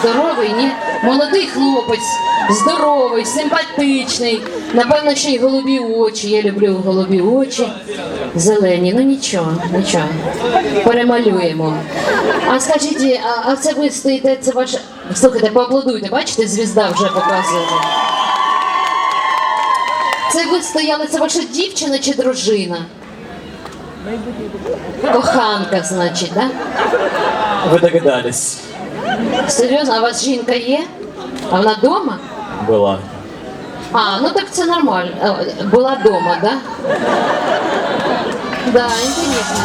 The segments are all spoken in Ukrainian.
здоровий, ні? Молодий хлопець, здоровий, симпатичний. Напевно, ще й голубі очі. Я люблю голубі очі. Зелені. Ну нічого, нічого. Перемалюємо. А скажіть, а, а це ви стоїте, це ваше. Слухайте, поаплодуйте, бачите, звізда вже показує. Це ви стояли, це ваша дівчина чи дружина? Коханка, значить, так? Да? Вы догадались. Серйозно, а у вас жінка є? А вона вдома? Была. А, ну так це нормально. Е, Була вдома, да? Да, інтересно.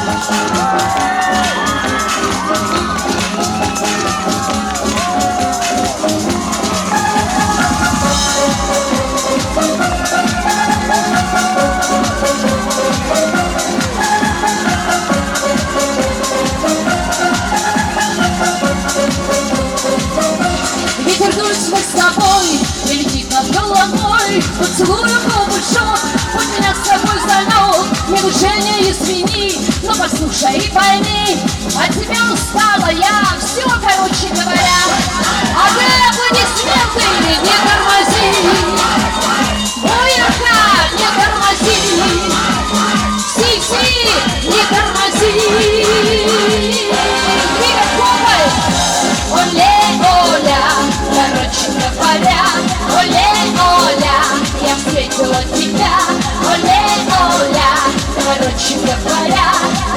Поцелую кубышок, пусть меня с собой зальет Не движение извини, но послушай и пойми. От тебя устала я, короче говоря,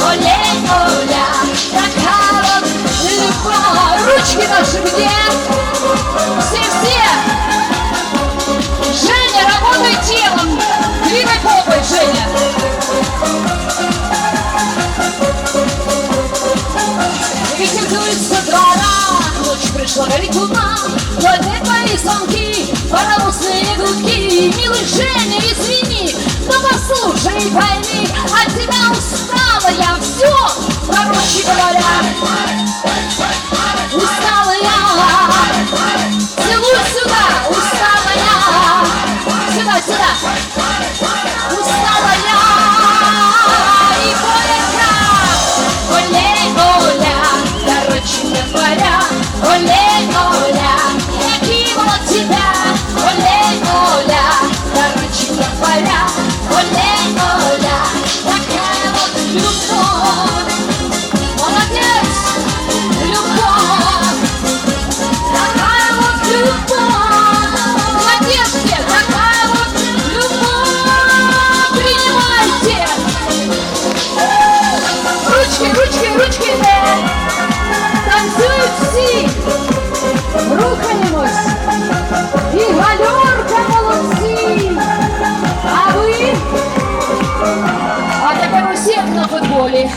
Оле, Оля, такая вот любовь. Ручки наши где? Все-все! Женя, работай телом! Двигай попой, Женя! Ветер дует со двора, ночь пришла, горит луна, Ловят твои звонки, паровозные гудки. Милый Женя, извини, но послушай Come on out.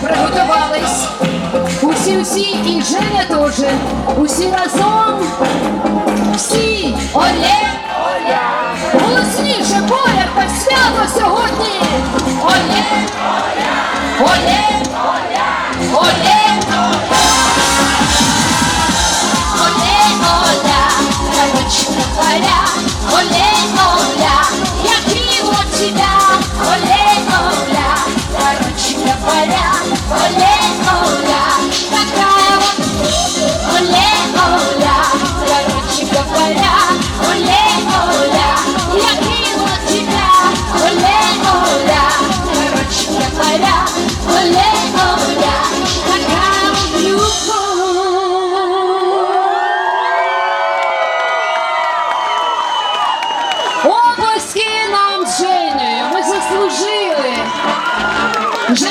Приготувались. Усі, усі, і Женя теж. Усі разом. Всі. олє, Голосніше, Коля, по свято сьогодні. олє, олє, олє, олє, оля, я кинула тебя, оле, оля, короче говоря, оле, оля,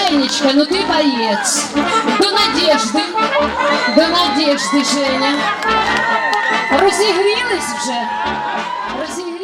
Женечка, ну ты боец. До надежды, До надежды, Женя. Розігрілись вже? Розігрілись.